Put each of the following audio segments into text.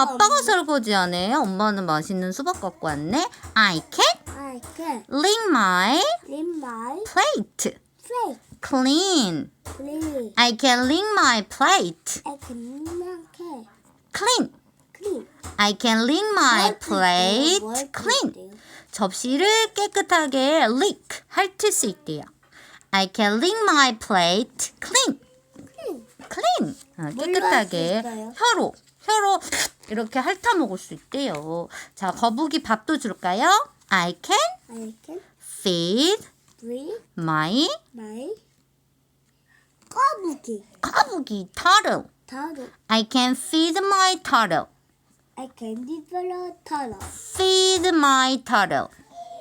아빠가 설거지 하네. 엄마는 맛있는 수박 갖고 왔네. I can I can lick my clean my plate plate. clean. Clean. I can lick my plate I can clean. clean. Clean. I can lick my plate clean. 접시를 깨끗하게 lick 핥을 수 있대요. I can lick my plate clean. Clean. clean. 어, 뭘로 깨끗하게 할수 있어요? 혀로 혀로 이렇게 핥아 먹을 수 있대요. 자, 거북이 밥도 줄까요? I can I can feed breathe my my 거북이. 거북이 turtle. 타로. I can feed my turtle. I can develop 타로. feed my turtle.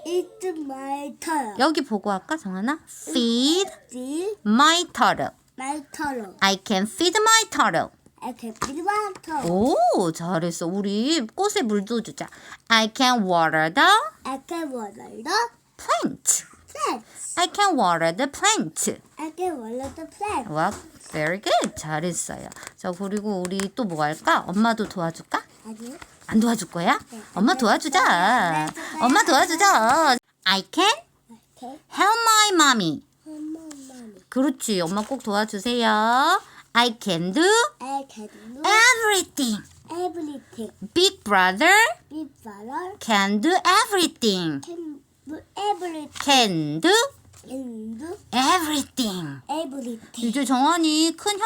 Eat my 타로. 여기 보고 할까, 정하나? feed Feed my turtle. my 타로. I can feed my turtle. I can my 타로. 오, 잘했어. 우리 꽃에 물도 주자. I can water the I can water the plant. plants. I can water the plant. I can water the plant. 와, very good. 잘했어요. 자, 그리고 우리 또 뭐 할까? 엄마도 도와줄까? 아니요. 안 도와줄 거야? 네. 엄마 도와주자. 엄마 도와주자. I can can help my mommy. 엄마 mommy. 그렇지. 엄마 꼭 도와주세요. I can do I can do everything. everything. Big brother Big brother can do everything. can do everything. Can do Can do everything. everything. 이제 정환이 큰